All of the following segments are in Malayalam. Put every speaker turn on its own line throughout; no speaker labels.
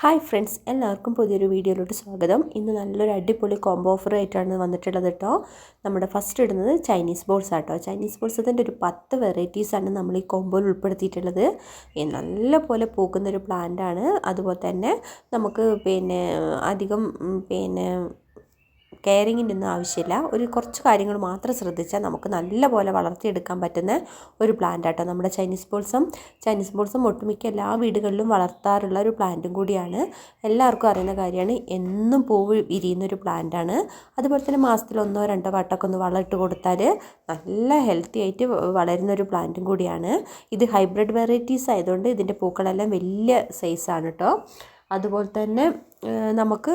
ഹായ് ഫ്രണ്ട്സ് എല്ലാവർക്കും പുതിയൊരു വീഡിയോയിലോട്ട് സ്വാഗതം. ഇന്ന് നല്ലൊരു അടിപൊളി കോംബോ ഓഫർ ആയിട്ടാണ് വന്നിട്ടുള്ളത് കേട്ടോ നമ്മുടെ ഫസ്റ്റ് ഇടുന്നത് ചൈനീസ് ബോൾസ് ആട്ടോ. ചൈനീസ് ബോൾസ് അതിന്റെ ഒരു പത്ത് വെറൈറ്റീസാണ് നമ്മൾ ഈ കോംബോയിൽ ഉൾപ്പെടുത്തിയിട്ടുള്ളത്. നല്ല പോലെ ഒരു പ്ലാന്റാണ് അതുപോലെ തന്നെ നമുക്ക് പിന്നെ അധികം പിന്നെ കെയറിങ്ങിന്റെ ഒന്നും ആവശ്യമില്ല. ഒരു കുറച്ച് കാര്യങ്ങൾ മാത്രം ശ്രദ്ധിച്ചാൽ നമുക്ക് നല്ലപോലെ വളർത്തിയെടുക്കാൻ പറ്റുന്ന ഒരു പ്ലാന്റ് ആട്ടോ. നമ്മുടെ ചൈനീസ് ബോൾസം ചൈനീസ് ബോൾസം ഒട്ടുമിക്ക എല്ലാ വീടുകളിലും വളർത്താറുള്ള ഒരു പ്ലാന്റും കൂടിയാണ്. എല്ലാവർക്കും അറിയുന്ന കാര്യമാണ് എന്നും പൂവ് വിരിയുന്ന ഒരു പ്ലാന്റാണ് അതുപോലെ തന്നെ മാസത്തിൽ ഒന്നോ രണ്ടോ വട്ടമൊക്കെ ഒന്ന് വളം ഇട്ട് കൊടുത്താൽ നല്ല ഹെൽത്തി ആയിട്ട് വളരുന്ന ഒരു പ്ലാന്റും കൂടിയാണ്. ഇത് ഹൈബ്രിഡ് വെറൈറ്റീസ് ആയതുകൊണ്ട് ഇതിന്റെ പൂക്കളെല്ലാം വലിയ സൈസാണ് കേട്ടോ അതുപോലെ തന്നെ നമുക്ക്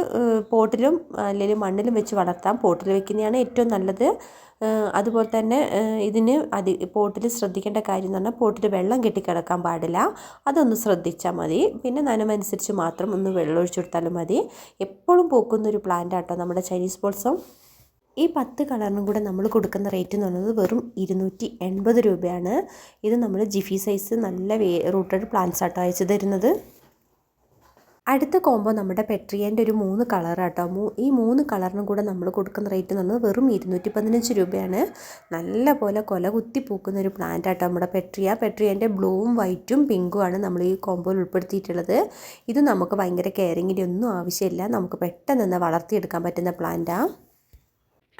പോട്ടിലും അല്ലെങ്കിൽ മണ്ണിലും വെച്ച് വളർത്താം. പോട്ടിൽ വെക്കുന്നതാണ് ഏറ്റവും നല്ലത്. അതുപോലെ തന്നെ ഇതിന് അതി പോട്ടിൽ ശ്രദ്ധിക്കേണ്ട കാര്യം എന്ന് പറഞ്ഞാൽ പോട്ടിൽ വെള്ളം കെട്ടിക്കിടക്കാൻ പാടില്ല. അതൊന്ന് ശ്രദ്ധിച്ചാൽ മതി. പിന്നെ നനമനുസരിച്ച് മാത്രം ഒന്ന് വെള്ളം ഒഴിച്ചു കൊടുത്താലും മതി. എപ്പോഴും പൂക്കുന്ന ഒരു പ്ലാന്റ് ആട്ടോ നമ്മുടെ ചൈനീസ് ബോൾസം ഈ പത്ത് കളറിനും കൂടെ നമ്മൾ കൊടുക്കുന്ന റേറ്റ് എന്ന് പറയുന്നത് വെറും ഇരുന്നൂറ്റി എൺപത് രൂപയാണ്. ഇത് നമ്മൾ ജിഫി സൈസ് നല്ല വേ റൂട്ടഡ് പ്ലാന്റ്സ് ആട്ടോ അയച്ചു തരുന്നത്. അടുത്ത കോംബോ നമ്മുടെ പെട്രിയന്റെ ഒരു മൂന്ന് കളറാട്ടോ മൂ ഈ മൂന്ന് കളറിനും കൂടെ നമ്മൾ കൊടുക്കുന്ന റേറ്റ് നമ്മൾ വെറും ഇരുന്നൂറ്റി പതിനഞ്ച് രൂപയാണ്. നല്ല പോലെ കൊല കുത്തി പൂക്കുന്ന ഒരു പ്ലാന്റ് ആട്ടോ നമ്മുടെ പെട്രിയ. പെട്രിയന്റെ ബ്ലൂവും വൈറ്റും പിങ്കും ആണ് നമ്മൾ ഈ കോംബോയിൽ ഉൾപ്പെടുത്തിയിട്ടുള്ളത്. ഇത് നമുക്ക് ഭയങ്കര കെയറിങ്ങിന്റെ ഒന്നും ആവശ്യമില്ല. നമുക്ക് പെട്ടെന്ന് വളർത്തിയെടുക്കാൻ പറ്റുന്ന പ്ലാന്റാണ്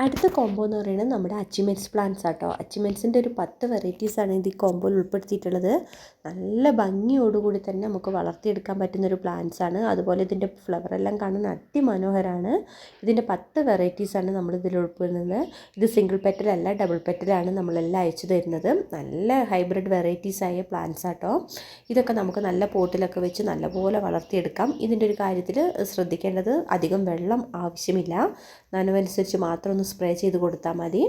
അടുത്ത കോംബോ എന്ന് പറയുന്നത് നമ്മുടെ അച്ചിമെൻസ് പ്ലാന്റ്സ് ആട്ടോ. അച്ചിമെൻസിന്റെ ഒരു പത്ത് വെറൈറ്റീസാണ് ഇത് ഈ കോംബോയിൽ ഉൾപ്പെടുത്തിയിട്ടുള്ളത്. നല്ല ഭംഗിയോടുകൂടി തന്നെ നമുക്ക് വളർത്തിയെടുക്കാൻ പറ്റുന്ന ഒരു പ്ലാന്റ്സ് ആണ്. അതുപോലെ ഇതിന്റെ ഫ്ലവർ എല്ലാം കാണാൻ അതിമനോഹരമാണ് ഇതിന്റെ പത്ത് വെറൈറ്റീസാണ് നമ്മൾ ഇതിൽ ഉൾപ്പെടുന്നത്. ഇത് സിംഗിൾ പെറ്റലല്ല ഡബിൾ പെറ്റലാണ് നമ്മളെല്ലാം അയച്ചു തരുന്നത്. നല്ല ഹൈബ്രിഡ് വെറൈറ്റീസ് ആയ പ്ലാന്റ്സ് ആട്ടോ. ഇതൊക്കെ നമുക്ക് നല്ല പോട്ടിലൊക്കെ വെച്ച് നല്ലപോലെ വളർത്തിയെടുക്കാം. ഇതിന്റെ ഒരു കാര്യത്തിൽ ശ്രദ്ധിക്കേണ്ടത് അധികം വെള്ളം ആവശ്യമില്ല. നനവനുസരിച്ച് മാത്രം ഒന്ന് സ്പ്രേ ചെയ്ത് കൊടുത്താൽ മതി.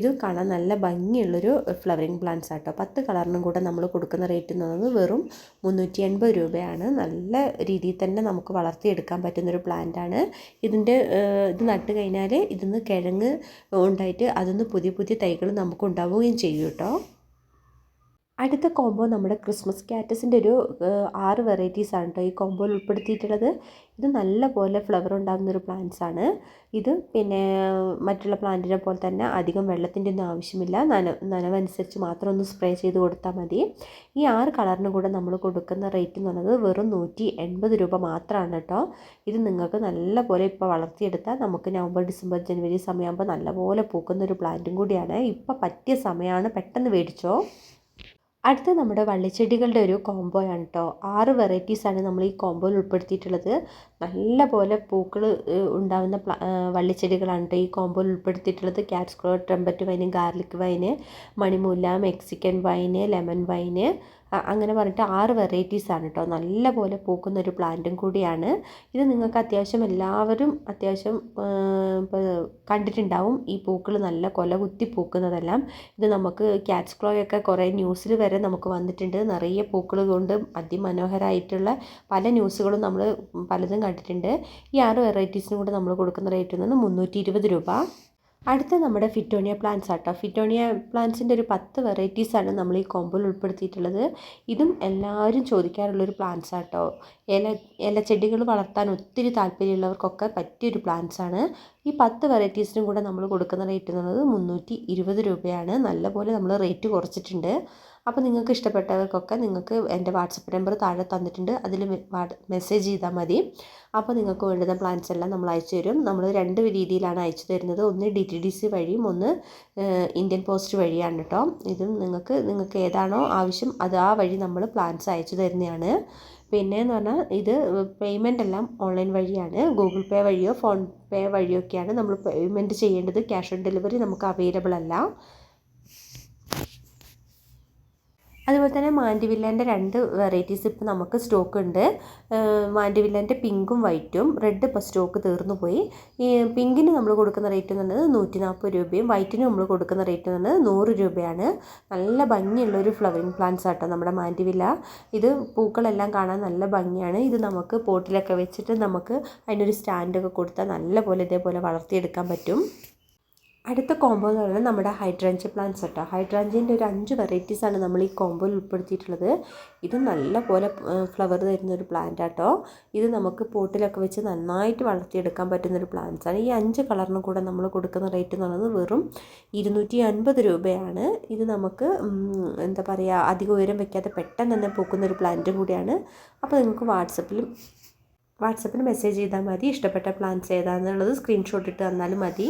ഇത് കാണാൻ നല്ല ഭംഗിയുള്ളൊരു ഫ്ലവറിങ് പ്ലാന്റ്സ് ആട്ടോ. പത്ത് കളറിനും കൂടെ നമ്മൾ കൊടുക്കുന്ന റേറ്റ് എന്ന് പറയുന്നത് വെറും മുന്നൂറ്റി എൺപത് രൂപയാണ്. നല്ല രീതിയിൽ തന്നെ നമുക്ക് വളർത്തിയെടുക്കാൻ പറ്റുന്നൊരു പ്ലാന്റാണ് ഇതിന്റെ ഇത് നട്ട് കഴിഞ്ഞാൽ ഇതിന്ന് കിഴങ്ങ് ഉണ്ടായിട്ട് അതിന്ന് പുതിയ പുതിയ തൈകൾ നമുക്ക് ഉണ്ടാവുകയും ചെയ്യും കേട്ടോ. അടുത്ത കോംബോ നമ്മുടെ ക്രിസ്മസ് കാറ്റസിന്റെ ഒരു ആറ് വെറൈറ്റീസ് ആണ് കേട്ടോ ഈ കോംബോയിൽ ഉൾപ്പെടുത്തിയിട്ടുള്ളത്. ഇത് നല്ല പോലെ ഫ്ലവർ ഉണ്ടാകുന്ന ഒരു പ്ലാന്റ്സ് ആണ്. ഇത് പിന്നെ മറ്റുള്ള പ്ലാന്റിനെ പോലെ തന്നെ അധികം വെള്ളത്തിന്റെ ഒന്നും ആവശ്യമില്ല. നന നനവനുസരിച്ച് മാത്രം ഒന്ന് സ്പ്രേ ചെയ്ത് കൊടുത്താൽ മതി. ഈ ആറ് കളറിന് കൂടെ നമ്മൾ കൊടുക്കുന്ന റേറ്റ് എന്ന് പറയുന്നത് വെറും നൂറ്റി എൺപത് രൂപ മാത്രമാണ് കേട്ടോ ഇത് നിങ്ങൾക്ക് നല്ല പോലെ ഇപ്പോൾ വളർത്തിയെടുത്താൽ നമുക്ക് നവംബർ ഡിസംബർ ജനുവരി സമയമാകുമ്പോൾ നല്ലപോലെ പൂക്കുന്ന ഒരു പ്ലാന്റും കൂടിയാണ്. ഇപ്പോൾ പറ്റിയ സമയമാണ് പെട്ടെന്ന് മേടിച്ചോ. അടുത്ത നമ്മുടെ വള്ളിച്ചെടികളുടെ ഒരു കോംബോയാണ് കേട്ടോ ആറ് വെറൈറ്റീസാണ് നമ്മൾ ഈ കോംബോയിൽ ഉൾപ്പെടുത്തിയിട്ടുള്ളത്. നല്ല പോലെ പൂക്കൾ ഉണ്ടാകുന്ന വള്ളിച്ചെടികളാണ് കേട്ടോ ഈ കോംബോയിൽ ഉൾപ്പെടുത്തിയിട്ടുള്ളത്. Cat's claw trumpet vine garlic vine മണിമൂല Mexican vine lemon vine അങ്ങനെ പറഞ്ഞിട്ട് ആറ് വെറൈറ്റീസാണ് കേട്ടോ നല്ല പോലെ പൂക്കുന്ന ഒരു പ്ലാന്റും കൂടിയാണ്. ഇത് നിങ്ങൾക്ക് അത്യാവശ്യം എല്ലാവരും അത്യാവശ്യം കണ്ടിട്ടുണ്ടാവും. ഈ പൂക്കൾ നല്ല കൊല കുത്തി പൂക്കുന്നതെല്ലാം. ഇത് നമുക്ക് ക്യാറ്റ്സ് ക്ലോയൊക്കെ കുറേ ന്യൂസിൽ വരെ നമുക്ക് വന്നിട്ടുണ്ട്. നിറയെ പൂക്കൾ കൊണ്ട് അതിമനോഹരമായിട്ടുള്ള പല ന്യൂസുകളും നമ്മൾ പലതും കണ്ടിട്ടുണ്ട്. ഈ ആറ് വെറൈറ്റീസിനും കൂടെ നമ്മൾ കൊടുക്കുന്ന റേറ്റ് എന്ന് മുന്നൂറ്റി ഇരുപത് രൂപ. അടുത്ത നമ്മുടെ ഫിറ്റോണിയ പ്ലാന്റ്സ് ആട്ടോ. ഫിറ്റോണിയ പ്ലാന്റ്സിന്റെ ഒരു പത്ത് വെറൈറ്റീസാണ് നമ്മൾ ഈ കോമ്പോയിൽ ഉൾപ്പെടുത്തിയിട്ടുള്ളത്. ഇതും എല്ലാവരും ചോദിക്കാറുള്ളൊരു പ്ലാന്റ്സ് ആട്ടോ. ഇല ഇലച്ചെടികൾ വളർത്താൻ ഒത്തിരി താല്പര്യമുള്ളവർക്കൊക്കെ പറ്റിയൊരു പ്ലാന്റ്സ് ആണ്. ഈ പത്ത് വെറൈറ്റീസിനും കൂടെ നമ്മൾ കൊടുക്കുന്ന റേറ്റ് എന്നുള്ളത് മുന്നൂറ്റി ഇരുപത് രൂപയാണ്. നല്ലപോലെ നമ്മൾ റേറ്റ് കുറച്ചിട്ടുണ്ട്. അപ്പോൾ നിങ്ങൾക്ക് ഇഷ്ടപ്പെട്ടവർക്കൊക്കെ നിങ്ങൾക്ക് എന്റെ വാട്സപ്പ് നമ്പർ താഴെ തന്നിട്ടുണ്ട്. അതിൽ മെസ്സേജ് ചെയ്താൽ മതി. അപ്പോൾ നിങ്ങൾക്ക് വേണ്ടുന്ന പ്ലാൻസ് എല്ലാം നമ്മൾ അയച്ചു തരും. നമ്മൾ രണ്ട് രീതിയിലാണ് അയച്ചു തരുന്നത്. ഒന്ന് ഡി ടി ഡി സി വഴിയും ഒന്ന് ഇന്ത്യൻ പോസ്റ്റ് വഴിയാണ് കേട്ടോ ഇതും നിങ്ങൾക്ക് നിങ്ങൾക്ക് ഏതാണോ ആവശ്യം അത് ആ വഴി നമ്മൾ പ്ലാൻസ് അയച്ചു തരുന്നതാണ്. പിന്നെയെന്ന് പറഞ്ഞാൽ ഇത് പേയ്മെന്റ് എല്ലാം ഓൺലൈൻ വഴിയാണ്. ഗൂഗിൾ പേ വഴിയോ ഫോൺ പേ വഴിയോ ഒക്കെയാണ് നമ്മൾ പേയ്മെന്റ് ചെയ്യേണ്ടത്. ക്യാഷ് ഓൺ ഡെലിവറി നമുക്ക് അവൈലബിൾ അല്ല. അതുപോലെ തന്നെ മാൻഡിവില്ലേന്റെ രണ്ട് വെറൈറ്റീസ് ഇപ്പോൾ നമുക്ക് സ്റ്റോക്ക് ഉണ്ട് മാൻഡിവില്ലേന്റെ പിങ്കും വൈറ്റും റെഡ് ഇപ്പോൾ സ്റ്റോക്ക് തീർന്നു പോയി. ഈ പിങ്കിന് നമ്മൾ കൊടുക്കുന്ന റേറ്റ് എന്ന് പറയുന്നത് നൂറ്റി നാൽപ്പത് രൂപയും വൈറ്റിന് നമ്മൾ കൊടുക്കുന്ന റേറ്റ് എന്ന് പറയുന്നത് നൂറ് രൂപയാണ്. നല്ല ഭംഗിയുള്ള ഒരു ഫ്ലവറിങ് പ്ലാന്റ്സ് ആട്ടോ നമ്മുടെ മാൻഡിവില്ല. ഇത് പൂക്കളെല്ലാം കാണാൻ നല്ല ഭംഗിയാണ്. ഇത് നമുക്ക് പോട്ടിലൊക്കെ വെച്ചിട്ട് നമുക്ക് അതിനൊരു സ്റ്റാൻഡൊക്കെ കൊടുത്താൽ നല്ല പോലെ ഇതേപോലെ വളർത്തിയെടുക്കാൻ പറ്റും. അടുത്ത കോംബോ എന്ന് പറയുന്നത് നമ്മുടെ ഹൈഡ്രാഞ്ച പ്ലാന്റ്സ് കേട്ടോ ഹൈഡ്രാഞ്ചിന്റെ ഒരു അഞ്ച് വെറൈറ്റീസാണ് നമ്മൾ ഈ കോംബോയിൽ ഉൾപ്പെടുത്തിയിട്ടുള്ളത്. ഇത് നല്ല പോലെ ഫ്ലവർ തരുന്ന ഒരു പ്ലാന്റ് ആട്ടോ. ഇത് നമുക്ക് പോട്ടിലൊക്കെ വെച്ച് നന്നായിട്ട് വളർത്തിയെടുക്കാൻ പറ്റുന്ന ഒരു പ്ലാന്റ്സ് ആണ്. ഈ അഞ്ച് കളറിനും കൂടെ നമ്മൾ കൊടുക്കുന്ന റേറ്റ് എന്ന് പറയുന്നത് വെറും ഇരുന്നൂറ്റി അൻപത് രൂപയാണ്. ഇത് നമുക്ക് എന്താ പറയുക അധിക ഉയരം വെക്കാതെ പെട്ടെന്ന് തന്നെ പൂക്കുന്ന ഒരു പ്ലാന്റും കൂടിയാണ്. അപ്പോൾ നിങ്ങൾക്ക് വാട്സപ്പിലും വാട്സപ്പിൽ മെസ്സേജ് ചെയ്താൽ മതി. ഇഷ്ടപ്പെട്ട പ്ലാന്റ്സ് ഏതാണെന്നുള്ളത് സ്ക്രീൻഷോട്ട് ഇട്ട് തന്നാലും മതി.